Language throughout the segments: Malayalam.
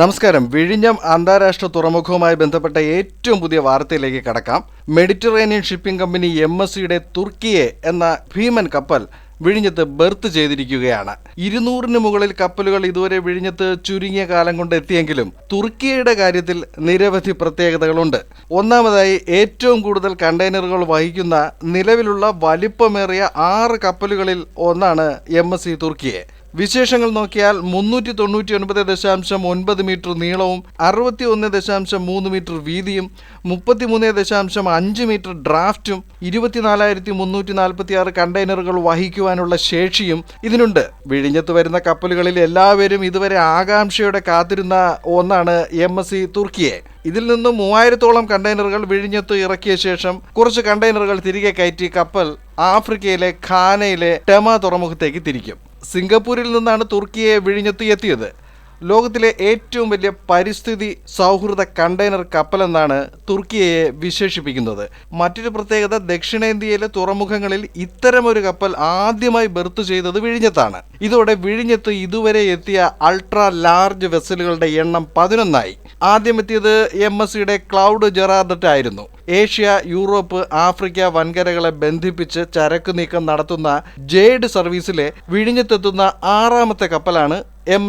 നമസ്കാരം. വിഴിഞ്ഞം അന്താരാഷ്ട്ര തുറമുഖവുമായി ബന്ധപ്പെട്ട ഏറ്റവും പുതിയ വാർത്തയിലേക്ക് കടക്കാം. Mediterranean shipping company M S സിയുടെ തുർക്കിയെ എന്ന ഭീമൻ കപ്പൽ വിഴിഞ്ഞത്ത് ബെർത്ത് ചെയ്തിരിക്കുകയാണ്. ഇരുന്നൂറിന് മുകളിൽ കപ്പലുകൾ ഇതുവരെ വിഴിഞ്ഞത്ത് ചുരുങ്ങിയ കാലം കൊണ്ട് എത്തിയെങ്കിലും തുർക്കിയയുടെ കാര്യത്തിൽ നിരവധി പ്രത്യേകതകളുണ്ട്. ഒന്നാമതായി ഏറ്റവും കൂടുതൽ കണ്ടെയ്നറുകൾ വഹിക്കുന്ന നിലവിലുള്ള വലിപ്പമേറിയ ആറ് കപ്പലുകളിൽ ഒന്നാണ് എം എസ് സി തുർക്കിയെ. വിശേഷങ്ങൾ നോക്കിയാൽ മുന്നൂറ്റി തൊണ്ണൂറ്റി ഒൻപത് ദശാംശം ഒൻപത് മീറ്റർ നീളവും അറുപത്തി ഒന്ന് ദശാംശം മൂന്ന് മീറ്റർ വീതിയും മുപ്പത്തിമൂന്ന് ദശാംശം അഞ്ച് മീറ്റർ ഡ്രാഫ്റ്റും ഇരുപത്തിനാലായിരത്തി മുന്നൂറ്റി നാൽപ്പത്തി ആറ് കണ്ടെയ്നറുകൾ വഹിക്കുവാനുള്ള ശേഷിയും ഇതിനുണ്ട്. വിഴിഞ്ഞത്ത് വരുന്ന കപ്പലുകളിൽ എല്ലാവരും ഇതുവരെ ആകാംക്ഷയോടെ കാത്തിരുന്ന ഒന്നാണ് എം എസ് സി തുർക്കിയെ. ഇതിൽ നിന്നും മൂവായിരത്തോളം കണ്ടെയ്നറുകൾ വിഴിഞ്ഞത്ത് ഇറക്കിയ ശേഷം കുറച്ച് കണ്ടെയ്നറുകൾ തിരികെ കയറ്റി കപ്പൽ ആഫ്രിക്കയിലെ ഖാനയിലെ ടെമ തുറമുഖത്തേക്ക് തിരിക്കും. സിംഗപ്പൂരിൽ നിന്നാണ് തുർക്കിയെ വിഴിഞ്ഞത്ത് എത്തിയത്. ലോകത്തിലെ ഏറ്റവും വലിയ പരിസ്ഥിതി സൗഹൃദ കണ്ടെയ്നർ കപ്പലെന്നാണ് തുർക്കിയെ വിശേഷിപ്പിക്കുന്നത്. മറ്റൊരു പ്രത്യേകത ദക്ഷിണേന്ത്യയിലെ തുറമുഖങ്ങളിൽ ഇത്തരമൊരു കപ്പൽ ആദ്യമായി ബെർത്ത് ചെയ്തത് വിഴിഞ്ഞത്താണ്. ഇതോടെ വിഴിഞ്ഞത്ത് ഇതുവരെ എത്തിയ അൾട്രാ ലാർജ് വെസലുകളുടെ എണ്ണം പതിനൊന്നായി. ആദ്യം എത്തിയത് എം എസ് സിയുടെ ക്ലൗഡ് ജെറാർഡറ്റ് ആയിരുന്നു ഏഷ്യ യൂറോപ്പ് ആഫ്രിക്ക വൻകരകളെ ബന്ധിപ്പിച്ച് ചരക്ക് നീക്കം നടത്തുന്ന ജേഡ് സർവീസിലെ വിഴിഞ്ഞത്തെത്തുന്ന ആറാമത്തെ കപ്പലാണ് എം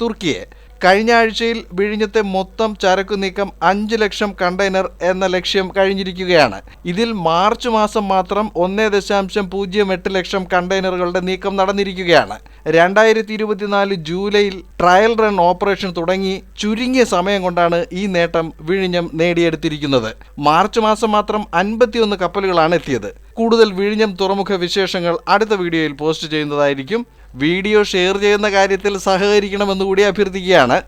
തുർക്കിയെ. കഴിഞ്ഞ ആഴ്ചയിൽ വിഴിഞ്ഞത്തെ മൊത്തം ചരക്കു നീക്കം അഞ്ച് ലക്ഷം കണ്ടെയ്നർ എന്ന ലക്ഷ്യം കഴിഞ്ഞിരിക്കുകയാണ്. ഇതിൽ മാർച്ച് മാസം മാത്രം ഒന്നേ ദശാംശം പൂജ്യം എട്ട് ലക്ഷം കണ്ടെയ്നറുകളുടെ നീക്കം നടന്നിരിക്കുകയാണ്. രണ്ടായിരത്തി ഇരുപത്തിനാല് ജൂലൈയിൽ ട്രയൽ റൺ ഓപ്പറേഷൻ തുടങ്ങി ചുരുങ്ങിയ സമയം കൊണ്ടാണ് ഈ നേട്ടം വിഴിഞ്ഞം നേടിയെടുത്തിരിക്കുന്നത്. മാർച്ച് മാസം മാത്രം അൻപത്തിയൊന്ന് കപ്പലുകളാണ് എത്തിയത്. കൂടുതൽ വിഴിഞ്ഞം തുറമുഖ വിശേഷങ്ങൾ അടുത്ത വീഡിയോയിൽ പോസ്റ്റ് ചെയ്യുന്നതായിരിക്കും. വീഡിയോ ഷെയർ ചെയ്യുന്ന കാര്യത്തിൽ സഹകരിക്കണമെന്ന് കൂടി അഭ്യർത്ഥിക്കുകയാണ്.